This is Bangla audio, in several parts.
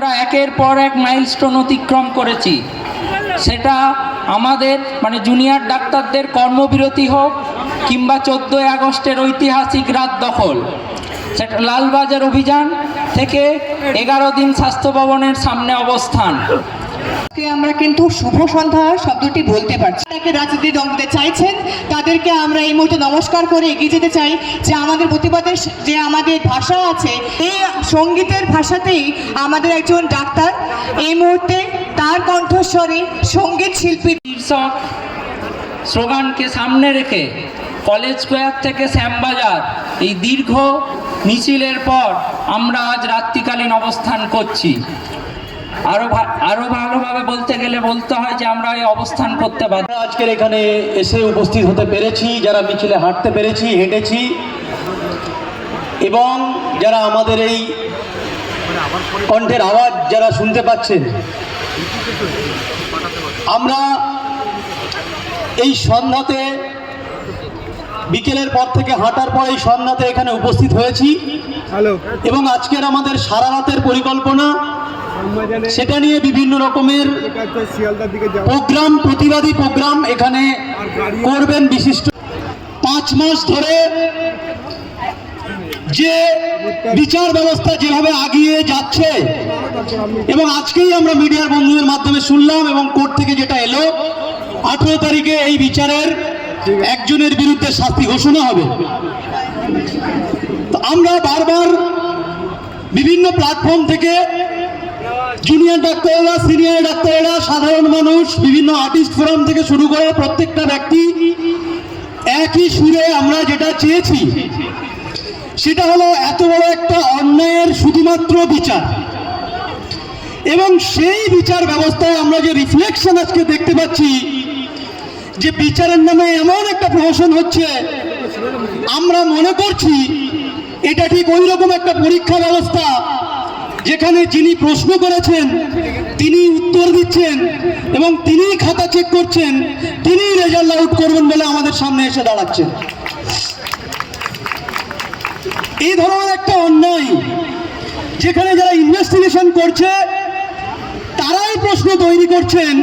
আমরা একের পর এক মাইলস্টোন অতিক্রম করেছি। সেটা আমাদের মানে জুনিয়র ডাক্তারদের কর্মবিরতি হোক কিংবা চোদ্দোই আগস্টের ঐতিহাসিক রাত দখল। সেটা লালবাজার অভিযান থেকে এগারো দিন স্বাস্থ্য ভবনের সামনে অবস্থান। আমরা কিন্তু শুভ সন্ধ্যা শব্দটি বলতে পারছি তাকে রাজনীতি দল দিতে চাইছেন, তাদেরকে আমরা এই মুহূর্তে নমস্কার করে এগিয়ে যেতে চাই। যে আমাদের প্রতিবাদের, যে আমাদের ভাষা আছে, এই সঙ্গীতের ভাষাতেই আমাদের একজন ডাক্তার এই মুহূর্তে তার কণ্ঠস্বরে সংগীত শিল্পী স্লোগানকে সামনে রেখে কলেজ স্কোয়ার থেকে শ্যামবাজার এই দীর্ঘ মিছিলের পর আমরা আজ রাত্রিকালীন অবস্থান করছি। আরও আরও ভালোভাবে বলতে গেলে বলতে হয় যে আমরা এই অবস্থান করতে বাধ্য। আমরা আজকের এখানে এসে উপস্থিত হতে পেরেছি যারা মিছিলে হাঁটতে পেরেছি হেঁটেছি এবং যারা আমাদের এই কণ্ঠের আওয়াজ যারা শুনতে পাচ্ছেন আমরা এই সন্ধ্যাতে বিকেলের পর থেকে হাঁটার পর এই সন্ধ্যাতে এখানে উপস্থিত হয়েছি। এবং আজকের আমাদের সারা রাতের পরিকল্পনা সেটা নিয়ে বিভিন্ন রকমের প্রোগ্রাম প্রতিবাদী প্রোগ্রাম এখানে করবেন বিশিষ্ট। পাঁচ মাস ধরে যে বিচার ব্যবস্থা যেভাবে আগিয়ে যাচ্ছে, এবং আজকেই আমরা মিডিয়ার বন্ধুদের মাধ্যমে শুনলাম এবং কোর্ট থেকে যেটা এলো, আঠেরো তারিখে এই বিচারের একজনের বিরুদ্ধে শাস্তি ঘোষণা হবে। আমরা বারবার বিভিন্ন প্ল্যাটফর্ম থেকে জুনিয়র ডাক্তারেরা, সিনিয়র ডাক্তারেরা, সাধারণ মানুষ, বিভিন্ন আর্টিস্ট ফোরাম থেকে শুরু করে প্রত্যেকটা ব্যক্তি একই সুরে আমরা যেটা চেয়েছি সেটা হলো এত বড় একটা অন্যায়ের শুধুমাত্র বিচার। এবং সেই বিচার ব্যবস্থায় আমরা যে রিফ্লেকশন আজকে দেখতে পাচ্ছি, যে বিচারের নামে এমন একটা প্রহসন হচ্ছে, আমরা মনে করছি এটা ঠিক ওই রকম একটা পরীক্ষা ব্যবস্থা, যেখানে যিনি প্রশ্ন করেছেন তিনি উত্তর দিচ্ছেন এবং তিনি খাতা চেক করছেন তিনি রেজাল্ট আউট করবেন বলে আমাদের সামনে এসে দাঁড়াচ্ছেন এই ধরনের একটা অন্যায় যেখানে যারা ইনভেস্টিগেশন করছে, তারাই প্রশ্ন তৈরি করছেন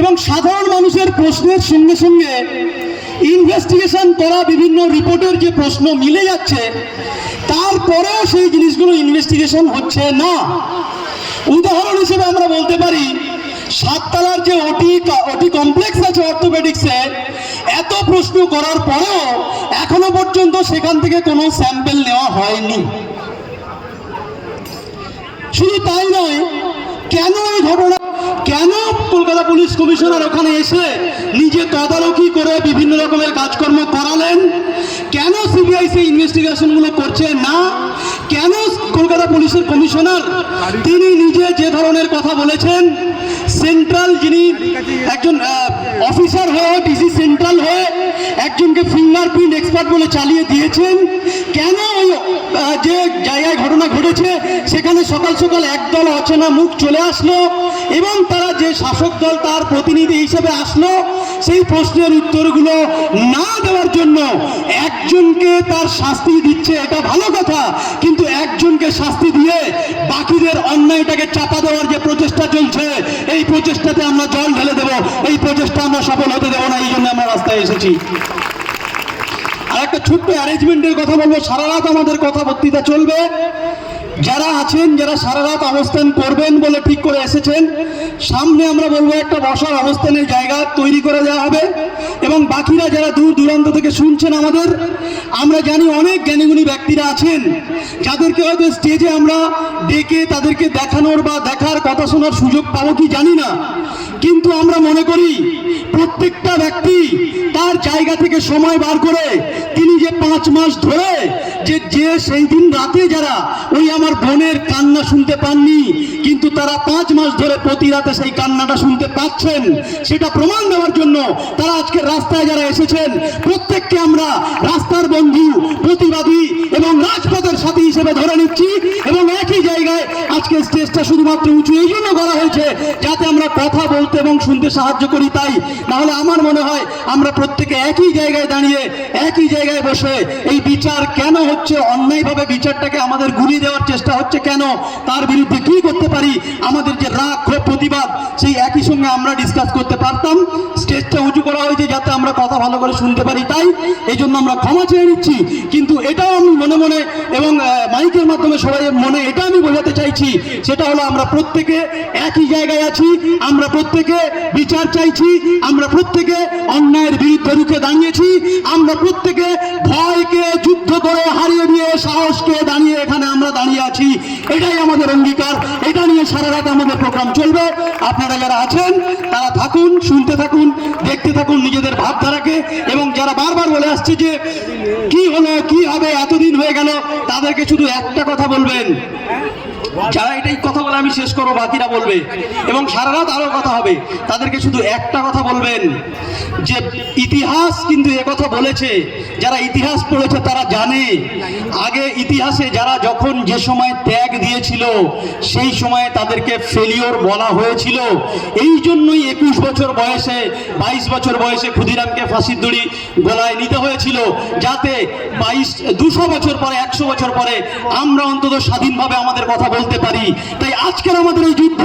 এবং সাধারণ মানুষের প্রশ্নের সঙ্গে সঙ্গে ইনভেস্টিগেশন করা বিভিন্ন রিপোর্টের যে প্রশ্ন মিলে যাচ্ছে, তারপরেও সেই জিনিসগুলো ইনভেস্টিগেশন হচ্ছে না। উদাহরণ হিসেবে আমরা বলতে পারি, সাততলার যে ওটি ওটি কমপ্লেক্স আছে অর্থোপেডিক্সে এত প্রশ্ন করার পরেও এখনও সেখান থেকে কোনো স্যাম্পেল নেওয়া হয়নি। শুধু তাই নয়, কেন এই ঘটনা, কেন কলকাতা পুলিশ কমিশনার ওখানে এসে নিজে তদারকি করে বিভিন্ন রকমের কাজকর্ম করালেন? কেন সিবিআই সেই ইনভেস্টিগেশনগুলো করছে না? কেন কলকাতা পুলিশের কমিশনার তিনি নিজে যে ধরনের কথা বলেছেন, সেন্ট্রাল যিনি একজন অফিসার হয়ে ডিসি সেন্ট্রাল হয়ে একজনকে ফিঙ্গারপ্রিন্ট এক্সপার্ট বলে চালিয়ে দিয়েছেন। কেন ওই যে জায়গায় ঘটনা ঘটেছে, সেখানে সকাল সকাল একদল অচেনা মুখ চলে আসলো এবং তারা যে শাসক দল তার প্রতিনিধি হিসেবে আসলো, সেই প্রশ্নের উত্তরগুলো না দেওয়ার জন্য একজনকে তার শাস্তি দিচ্ছে, এটা ভালো কথা। কিন্তু একজনকে শাস্তি দিয়ে বাকিদের অন্যায়টাকে চাপা দেওয়ার যে প্রচেষ্টা চলছে, এই প্রচেষ্টাতে আমরা জল ঢেলে দেব, এই প্রচেষ্টা আমরা সফল হতে দেবো না, এই জন্য আমরা রাস্তায় এসেছি। আর একটা ছোট্ট অ্যারেঞ্জমেন্টের কথা বলব। সারা রাত আমাদের কথা বক্তৃতা চলবে। যারা আছেন, যারা সারা রাত অবস্থান করবেন বলে ঠিক করে এসেছেন, সামনে আমরা বলব একটা বসার অবস্থানের জায়গা তৈরি করে দেওয়া হবে। এবং বাকিরা যারা দূর দূরান্ত থেকে শুনছেন আমাদের, আমরা জানি অনেক জ্ঞানীগুণী ব্যক্তিরা আছেন, যাদেরকে হয়তো স্টেজে আমরা ডেকে তাদেরকে দেখানোর বা দেখার কথা শোনার সুযোগ পাবো কি জানি না। কিন্তু আমরা মনে করি, প্রত্যেকটা ব্যক্তি তার জায়গা থেকে সময় বার করে তিনি যে পাঁচ মাস ধরে, যে যে সেই দিন রাতে যারা ওই আমার বোনের কান্না শুনতে পাননি, কিন্তু তারা পাঁচ মাস ধরে প্রতি রাতে সেই কান্নাটা শুনতে পাচ্ছেন। সেটা প্রমাণ দেওয়ার জন্য তারা আজকে রাস্তায় যারা এসেছেন, প্রত্যেককে আমরা রাস্তার বন্ধু, প্রতিবাদী এবং রাজপথের সাথী হিসেবে ধরে নিচ্ছি এবং একই জায়গায় আজকে স্টেজটা শুধুমাত্র উঁচু, এই জন্য করা হয়েছে যাতে আমরা কথা বলতে এবং শুনতে সাহায্য করি তাই। নাহলে আমার মনে হয় আমরা প্রত্যেকে একই জায়গায় দাঁড়িয়ে, একই জায়গায় বসে এই বিচার কেন হচ্ছে, অন্যায়ভাবে বিচারটাকে আমাদের গুলি দেওয়ার চেষ্টা হচ্ছে কেন? তার বিরুদ্ধে কি করতে পারি? আমাদের যে রাগ, ক্ষোভ, প্রতিবাদ, সেই একই সঙ্গে আমরা ডিসকাস করতে পারতাম। স্টেজটা উঁচু করা হয়েছে যাতে আমরা কথা ভালো করে শুনতে পারি। তাই এই জন্য আমরা ক্ষমা চেয়ে নিচ্ছি। কিন্তু এটাও আমি মনে মনে এবং মাইকের মাধ্যমে সবাই মনে এটা আমি বোঝাতে চাইছি। সেটা হলো আমরা প্রত্যেকে একই জায়গায় আছি। আমরা প্রত্যেকে বিচার চাইছি। আমরা প্রত্যেকে অন্যায়ের বিরুদ্ধে রুখে দাঁড়িয়েছি। আমরা প্রত্যেকে ভয়কে যুদ্ধ করে হারিয়ে দিয়ে সাহসকে দাঁড়িয়ে এখানে আমরা দাঁড়িয়ে আছি এটাই আমাদের অঙ্গীকার, এটা নিয়ে সারা রাত আমাদের প্রোগ্রাম চলবে। আপনারা যারা আছেন, তারা থাকুন, শুনতে থাকুন, দেখতে থাকুন নিজেদের ভাবধারাকে, এবং যারা বারবার বলে আসছে যে, কি হলো, কি হবে, এতদিন হয়ে গেল? তাদেরকে শুধু একটা কথা বলবেন। যারা এটাই কথা বলে আমি শেষ করব, বাকিরা বলবে। এবং সারা রাত আরও কথা হবে। তাদেরকে শুধু একটা কথা বলবেন, যে ইতিহাস কিন্তু কথা বলেছে, যারা ইতিহাস পড়েছে তারা জানে। আগে ইতিহাসে যারা যখন যে সময় ত্যাগ দিয়েছিল, সেই সময়ে তাদেরকে ফেলিওর বলা হয়েছিল। এই জন্যই একুশ বছর বয়সে, বাইশ বছর বয়সে ক্ষুদিরামকে ফাঁসির দড়ি গলায় নিতে হয়েছিল, যাতে বাইশ, দুশো বছর পরে, একশো বছর পরে আমরা অন্তত স্বাধীনভাবে আমাদের কথা বলতে পারি। তাই আজকের আমাদের এই যুদ্ধ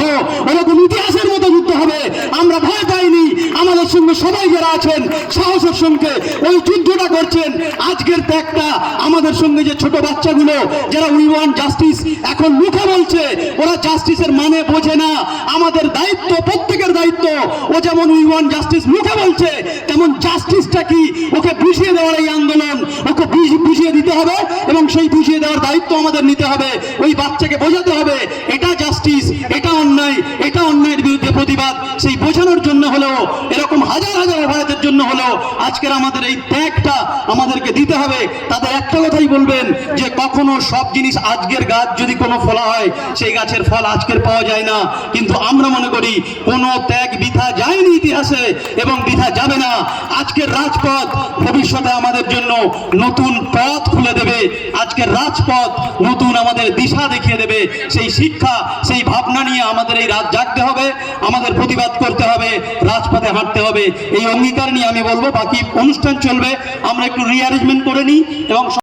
সঙ্গে সবাই যারা আছেন, সাহসের সঙ্গে ওই যুদ্ধটা করছেন। আজকের ত্যাগটা আমাদের সঙ্গে যে ছোট বাচ্চাগুলো, যারা উই ওয়ান জাস্টিস এখন মুখে বলছে, ওরা জাস্টিসের মানে বোঝে না। আমাদের দায়িত্ব, প্রত্যেকের দায়িত্ব, ও যেমন উই ওয়ান জাস্টিস মুখে বলছে, তেমন জাস্টিসটা কি? ওকে বুঝিয়ে দেওয়ার এই আন্দোলন, ওকে বুঝিয়ে দিতে হবে এবং সেই বুঝিয়ে দেওয়ার দায়িত্ব আমাদের নিতে হবে। ওই বাচ্চাকে বোঝাতে হবে, এটা জাস্টিস এটা অন্যায়, এটা অন্যায়ের বিরুদ্ধে প্রতিবাদ। সেই বোঝানোর জন্য হলেও 大家来拍。জন্য হলেও আজকের আমাদের এই ত্যাগটা আমাদেরকে দিতে হবে। তাদের একটা কথাই বলবেন যে, কখনো সব জিনিস আজকের গাছ যদি কোনো ফলা হয়, সেই গাছের ফল আজকের পাওয়া যায় না। কিন্তু আমরা মনে করি, কোনো ত্যাগ বৃথা যায়নি ইতিহাসে এবং বৃথা যাবে না। আজকের রাজপথ ভবিষ্যতে আমাদের জন্য নতুন পথ খুলে দেবে। আজকের রাজপথ নতুন আমাদের দিশা দেখিয়ে দেবে। সেই শিক্ষা, সেই ভাবনা নিয়ে আমাদের এই রাত জাগতে হবে। আমাদের প্রতিবাদ করতে হবে। রাজপথে হাঁটতে হবে। এই অঙ্গীকার নিয়ে আমি বলব বাকি অনুষ্ঠান চলবে। আমরা একটু রিঅ্যারেঞ্জমেন্ট করে নিই এবং